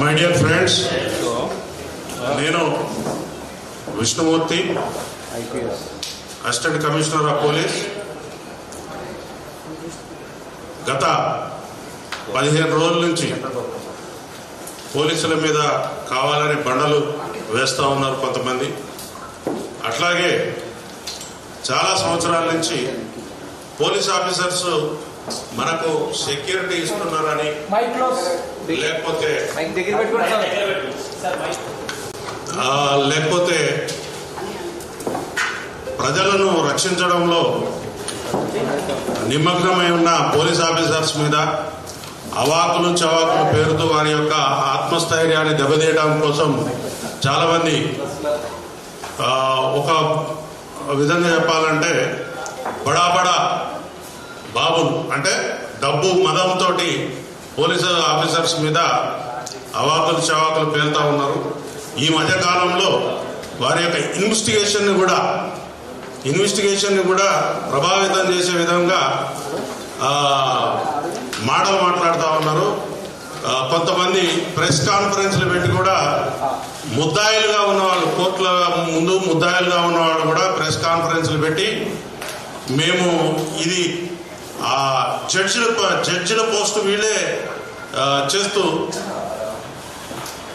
My dear friends నేను Vishnumurthy assistant commissioner of police. గత పదిహేను రోజుల నుంచి పోలీసుల మీద కావాలని బండలు వేస్తూ ఉన్నారు కొంతమంది. అట్లాగే చాలా సంవత్సరాల నుంచి పోలీస్ ఆఫీసర్స్ మనకు సెక్యూరిటీ ఇస్తున్నారని లేకపోతే మైక్ దగ్గర పెట్టుకోండి సార్. ఆ, లేకపోతే ప్రజలను రక్షించడంలో నిమగ్నమై ఉన్న పోలీస్ ఆఫీసర్స్ మీద అవాకులు చవాకులు పేరుతో వారి యొక్క ఆత్మస్థైర్యాన్ని దెబ్బతీయడం కోసం చాలామంది ఆ, ఒక విధంగా చెప్పాలంటే బడా బడా. బాబులు అంటే డబ్బు మదంతో పోలీసు ఆఫీసర్స్ మీద అవాకులు చవాకులు పేలుతూ ఉన్నారు. ఈ మధ్య కాలంలో వారి యొక్క ఇన్వెస్టిగేషన్ని కూడా ఇన్వెస్టిగేషన్ని కూడా ప్రభావితం చేసే విధంగా మాటలు మాట్లాడుతూ ఉన్నారు. కొంతమంది ప్రెస్ కాన్ఫరెన్స్లు పెట్టి కూడా ముద్దాయిలుగా ఉన్నవాళ్ళు కోర్టుల ముందు ముద్దాయిలుగా ఉన్నవాళ్ళు కూడా ప్రెస్ కాన్ఫరెన్స్లు పెట్టి మేము ఇది ఆ జడ్జిల జడ్జిల పోస్ట్ వీళ్ళే చేస్తూ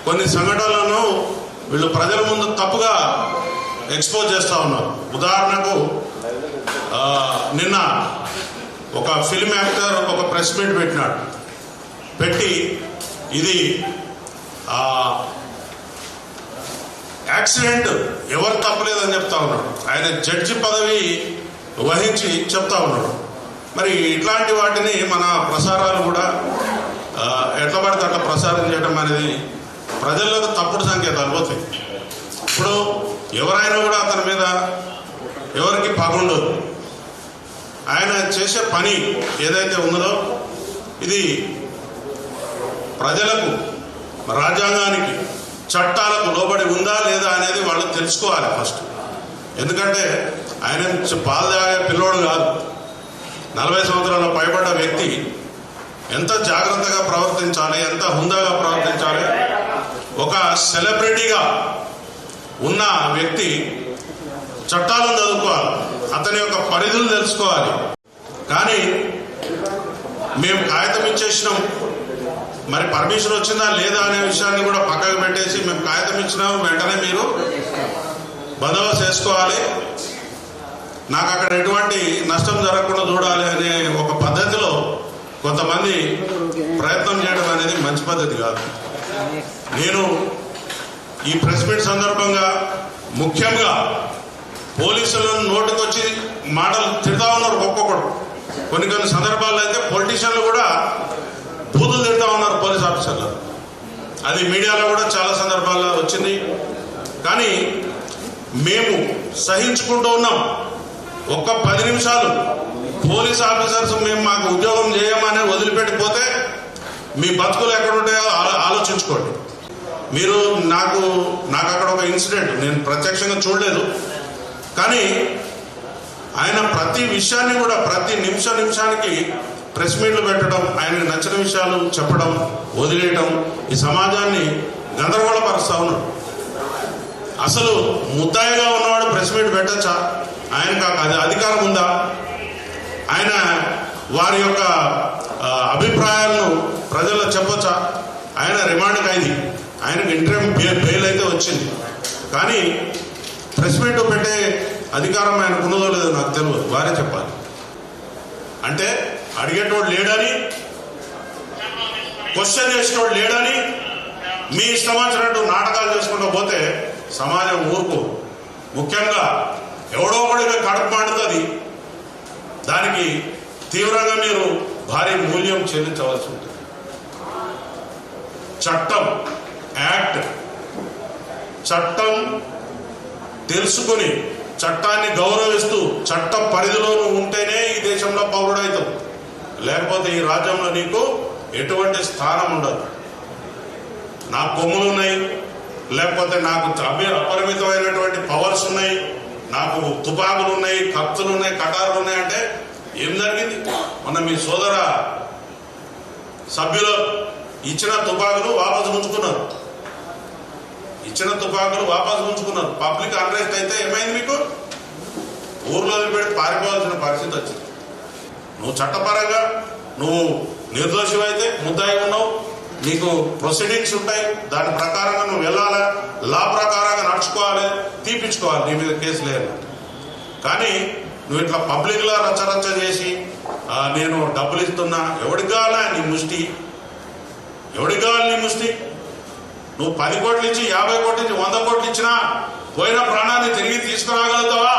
కొన్ని సంఘటనలను వీళ్ళు ప్రజల ముందు తప్పుగా ఎక్స్పోజ్ చేస్తూ ఉన్నారు. ఉదాహరణకు నిన్న ఒక ఫిల్మ్ యాక్టర్ ఒక ప్రెస్ మీట్ పెట్టినాడు. పెట్టి ఇది ఆ, యాక్సిడెంట్ ఎవరు తప్పలేదని చెప్తా ఉన్నాడు. ఆయన జడ్జి పదవి వహించి చెప్తా ఉన్నాడు. మరి ఇట్లాంటి వాటిని మన ప్రసారాలు కూడా ఆ, ఎట్లా పడితే అట్లా ప్రసారం చేయడం అనేది ప్రజలకు తప్పుడు సంకేతాలు పోతాయి. ఇప్పుడు ఎవరైనా కూడా అతని మీద ఎవరికి పగుండదు. ఆయన చేసే పని ఏదైతే ఉన్నదో ఇది ప్రజలకు రాజ్యాంగానికి చట్టాలకు లోబడి ఉందా లేదా అనేది వాళ్ళు తెలుసుకోవాలి ఫస్ట్. ఎందుకంటే ఆయన పాలు తాగే పిల్లోడు కాదు. నలభై సంవత్సరాల పైబడ్డ వ్యక్తి ఎంత జాగ్రత్తగా ప్రవర్తించాలి ఎంత హుందాగా ప్రవర్తించాలి? ఒక సెలబ్రిటీగా ఉన్న వ్యక్తి చట్టాలను చదువుకోవాలి అతని యొక్క పరిధులు తెలుసుకోవాలి. కానీ మేము కాగితం ఇచ్చేసినాం. మరి పర్మిషన్ వచ్చిందా లేదా అనే విషయాన్ని కూడా పక్కకు పెట్టేసి మేము కాగితం ఇచ్చినాం. వెంటనే మీరు బందోబస్తు చేసుకోవాలి. నాకు అక్కడ ఎటువంటి నష్టం జరగకుండా చూడాలి అనే ఒక పద్ధతిలో కొంతమంది ప్రయత్నం చేయడం అనేది మంచి పద్ధతి కాదు. నేను ఈ ప్రెస్ మీట్ సందర్భంగా ముఖ్యంగా పోలీసులను నోటికొచ్చి మాటలు తిడతా ఉన్నారు ఒక్కొక్కడు. కొన్ని కొన్ని సందర్భాల్లో అయితే పొలిటీషియన్లు కూడా బూతులు తిడతా ఉన్నారు పోలీస్ ఆఫీసర్లు. అది మీడియాలో కూడా చాలా సందర్భాల్లో వచ్చింది. కానీ మేము సహించుకుంటూ ఉన్నాం. ఒక్క పది నిమిషాలు పోలీస్ ఆఫీసర్స్ మేము మాకు ఉద్యోగం చేయమని వదిలిపెట్టిపోతే మీ బతుకులు ఎక్కడ ఉంటాయో ఆలో- ఆలోచించుకోండి. మీరు నాకు నాకు అక్కడ ఒక ఇన్సిడెంట్ నేను ప్రత్యక్షంగా చూడలేదు. కానీ ఆయన ప్రతి విషయాన్ని కూడా ప్రతి నిమిష నిమిషానికి ప్రెస్ మీట్లు పెట్టడం ఆయనకు నచ్చిన విషయాలు చెప్పడం వదిలేయడం ఈ సమాజాన్ని గందరగోళపరుస్తూ ఉన్నాడు అసలు ముద్దాయిగా ఉన్నవాడు ప్రెస్ మీట్ పెట్టచ్చా? ఆయనకు అది అధికారం ఉందా? ఆయన వారి యొక్క అభిప్రాయాలను ప్రజల్లో చెప్పొచ్చా? ఆయన రిమాండ్ ఖైదీ ఆయనకు ఇంటర్వ్యూ బెయిల్ అయితే వచ్చింది. కానీ ప్రెస్ మీట్ పెట్టే అధికారం ఆయనకు ఉన్నదో లేదో నాకు తెలియదు వారే చెప్పాలి. అంటే అడిగేటోడు లేడని క్వశ్చన్ చేసేటోడు లేడని మీ ఇష్టం వచ్చినట్టు నాటకాలు చేసుకుంటూ పోతే సమాజం ఊరుకో. ముఖ్యంగా ఎవడో ఒకడిగా కడుపు మండుతుంది. దానికి తీవ్రంగా మీరు భారీ మూల్యం చెల్లించవలసి ఉంటుంది. చట్టం యాక్ట్ చట్టం తెలుసుకొని చట్టాన్ని గౌరవిస్తూ చట్ట పరిధిలో ఉంటేనే ఈ దేశంలో పౌరుడవుతావు. లేకపోతే ఈ రాజ్యంలో నీకు ఎటువంటి స్థానం ఉండదు. నా కొమ్ములు ఉన్నాయి. లేకపోతే నాకు అపరిమితమైనటువంటి పవర్స్ ఉన్నాయి నాకు తుపాకులు ఉన్నాయి కత్తులు ఉన్నాయి కటారులు ఉన్నాయి అంటే ఏం జరిగింది? మొన్న మీ సోదర సభ్యులు ఇచ్చిన తుపాకులు వాపసు ఉంచుకున్నారు ఇచ్చిన తుపాకులు వాపసు ఉంచుకున్నారు పబ్లిక్ అన్రెస్ట్ అయితే ఏమైంది మీకు? ఊర్లో పెట్టి పారిపోవాల్సిన పరిస్థితి వచ్చింది. నువ్వు చట్టపరంగా నువ్వు నిర్దోషివైతే ముద్దాయి ఉన్నావు. నీకు ప్రొసీడింగ్స్ ఉంటాయి. దాని ప్రకారంగా నువ్వు వెళ్ళాలి. లా ప్రకారంగా నడుచుకోవాలి. తీపించుకోవాలి నీ మీద కేసు లేదు. కానీ నువ్వు ఇట్లా పబ్లిక్లో రచ్చరచ్చ చేసి నేను డబ్బులు ఇస్తున్నా. ఎవడికి కావాలా నీ ముష్టి? ఎవడికి కావాలి నీ ముష్టి? నువ్వు పది కోట్లు ఇచ్చి యాభై కోట్లు ఇచ్చి వంద కోట్లు ఇచ్చినా పోయిన ప్రాణాన్ని తిరిగి తీసుకురాగలుగుతావా?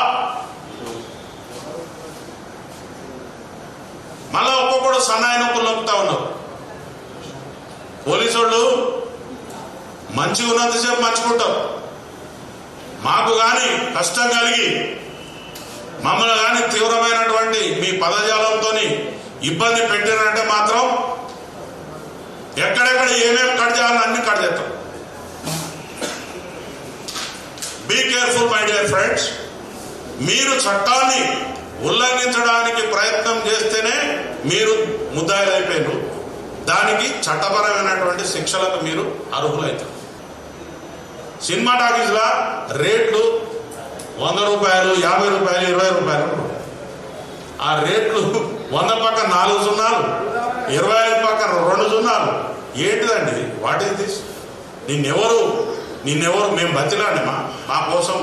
మళ్ళా ఒక్కొక్కడు సన్నాయి నొప్పులు నొప్పుతా ఉన్నారు పోలీసు వాళ్ళు మంచిగా ఉన్నంతసేపు మంచుకుంటారు మాకు కానీ కష్టం కలిగి మమ్మల్ని కానీ తీవ్రమైనటువంటి మీ పదజాలంతో ఇబ్బంది పెట్టారంటే మాత్రం ఎక్కడెక్కడ ఏమేమి కట్ చేయాలని అన్ని కట్ చేస్తాం. Be careful my dear friends మీరు చట్టాన్ని ఉల్లంఘించడానికి ప్రయత్నం చేస్తేనే మీరు ముద్దాయిలైపోయినారు. దానికి చట్టపరమైనటువంటి శిక్షలకు మీరు అర్హులవుతారు సినిమా టాకీస్లా రేట్లు వంద రూపాయలు యాభై రూపాయలు ఇరవై రూపాయలు ఆ రేట్లు వంద పక్క నాలుగు సున్నాలు ఇరవై ఐదు పక్క రెండు సున్నాలు. ఏంటిదండి వాట్ ఈస్ దిస్ నిన్నెవరు నిన్నెవరు మేము బతిలాండి మా మా కోసం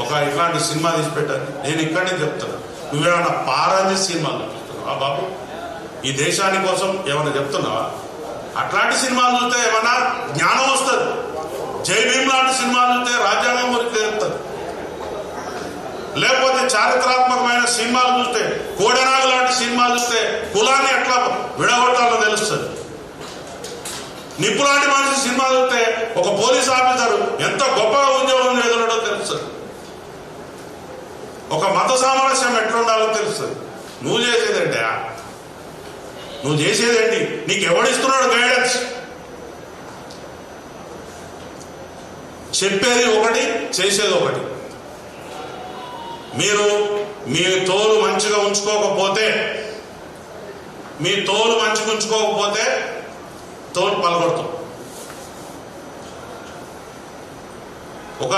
ఒక ఇట్లాంటి సినిమా తీసి పెట్టారు నేను ఇక్కడనే చెప్తాను నువ్వేమన్నా పారాంజి సినిమాలు చూపిస్తున్నావా బాబు? ఈ దేశాని కోసం ఏమైనా చెప్తున్నావా? అట్లాంటి సినిమాలు చూస్తే ఏమన్నా జ్ఞానం వస్తుంది. జై భీమ్ లాంటి సినిమాలు చూస్తే రాజ్యాంగం గురించి తెలుస్తుంది లేకపోతే చారిత్రాత్మకమైన సినిమాలు చూస్తే కోడనాగు లాంటి సినిమాలు చూస్తే కులాన్ని ఎట్లా విడగొట్టాలో తెలుస్తుంది. నిప్పులాంటి మనిషి సినిమా చూస్తే ఒక పోలీస్ ఆఫీసర్ ఎంత గొప్పగా ఉద్యోగం ఎదురడో తెలుస్తుంది. ఒక మత సామరస్యం ఎట్లుండాలో తెలుస్తుంది. నువ్వు చేసేదంటే నువ్వు చేసేదేంటి? నీకు ఎవడిస్తున్నాడు గైడెన్స్ చెప్పేది ఒకటి చేసేది ఒకటి. మీరు మీ తోలు మంచిగా ఉంచుకోకపోతే మీ తోలు మంచిగా ఉంచుకోకపోతే తోలు పలగొడతాం. ఒక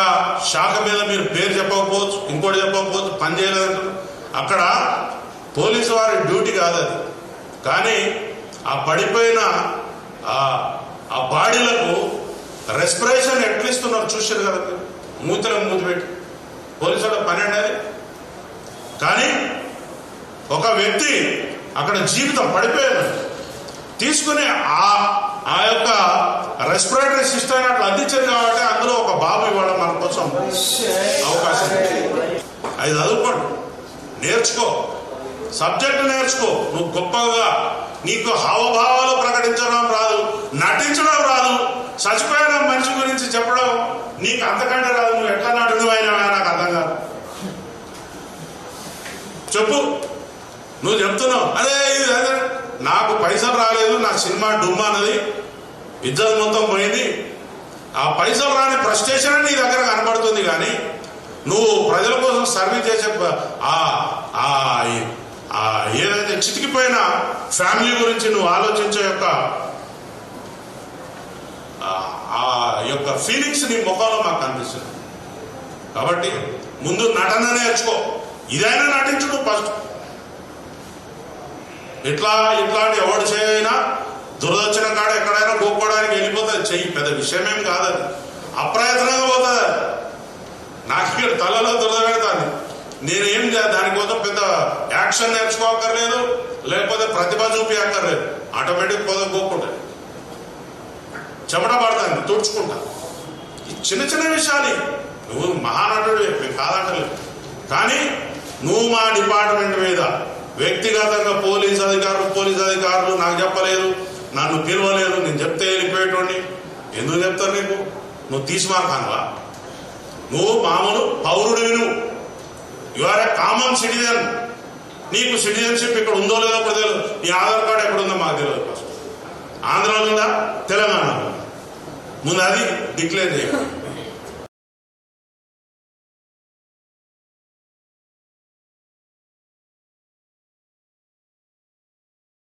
శాఖ మీద మీరు పేరు చెప్పకపోవచ్చు ఇంకోటి చెప్పకపోవచ్చు పని చేయలేదంటారు అక్కడ పోలీసు వారి డ్యూటీ కాదు అది కానీ ఆ పడిపోయిన ఆ ఆ బాడీలకు రెస్పిరేషన్ ఎట్లా ఇస్తున్నారు చూశారు కదా మీరు? మూతలకు మూతి పెట్టి. పని అది. కానీ ఒక వ్యక్తి అక్కడ జీవితం పడిపోయాడు. తీసుకుని ఆ ఆ యొక్క రెస్పిరేటరీ సిస్టమ్ అట్లా అందించారు కాబట్టి అందులో ఒక బాబు ఇవ్వడం మన కోసం అవకాశం ఉంది. అది చదువుకోండి. నేర్చుకో. సబ్జెక్ట్ నేర్చుకో. నువ్వు గొప్పగా. నీకు హావభావాలు ప్రకటించడం రాదు. నటించడం రాదు. చచ్చిపోయిన మనిషి గురించి చెప్పడం నీకు అంతకంటే రాదు. నువ్వు ఎట్లా నటుడువైనా నాకు అర్థం కాదు. చెప్పు. నువ్వు చెప్తున్నావు. అదే ఇది అదే. నాకు పైసలు రాలేదు. నా సినిమా డుమ్మా అన్నది. ఇద్దరు మొత్తం పోయింది. ఆ పైసలు రాని ఫ్రస్ట్రేషన్ నీ దగ్గర కనబడుతుంది కానీ నువ్వు ప్రజల కోసం సర్వీస్ చేసే ఆ ఆ ఏదైతే చితికిపోయిన ఫ్యామిలీ గురించి నువ్వు ఆలోచించే యొక్క ఆ- యొక్క ఫీలింగ్స్ నీ ముఖంలో మాకు కనిపిస్తుంది. కాబట్టి ముందు నటన నేర్చుకో. ఇదైనా నటించుడు ఫస్ట్. ఇట్లా ఇట్లాంటి ఎవడు చేయైనా దురదొచ్చిన కాడ ఎక్కడైనా గోక్కోవడానికి వెళ్ళిపోతుంది చెయ్యి పెద్ద విషయమేం కాదు అది అప్రయత్నంగా పోతుంది నాకు ఇక్కడ తలలో దురద పెడతాను నేనేం దానికోసం పెద్ద యాక్షన్ నేర్చుకోకర్లేదు లేకపోతే ప్రతిభ చూపి అక్కర్లేదు ఆటోమేటిక్ పోతే గోక్కుంటుంది చెమట పడతాను తుడుచుకుంటా. ఈ చిన్న చిన్న విషయాలు. నువ్వు మహానటుడు మేము కాదంటలేదు. కానీ నువ్వు మా డిపార్ట్మెంట్ మీద వ్యక్తిగతంగా పోలీస్ అధికారులు పోలీస్ అధికారులు నాకు చెప్పలేదు నన్ను పిలవలేదు నేను చెప్తే వెళ్ళిపోయేటోడిని. ఎందుకు చెప్తారు నీకు? నువ్వు తీసుమార్కానువా నువ్వు మామూలు పౌరుడివి నువ్వు. You are a common citizen నీకు సిటిజన్షిప్ ఇక్కడ ఉందో లేదో కూడా తెలియదు. నీ ఆధార్ కార్డు ఎక్కడ ఉందో మాకు తెలియదు ఫస్ట్ ఆంధ్రాలో ఉందా? తెలంగాణలో ముందు అది డిక్లేర్ చేయాలి.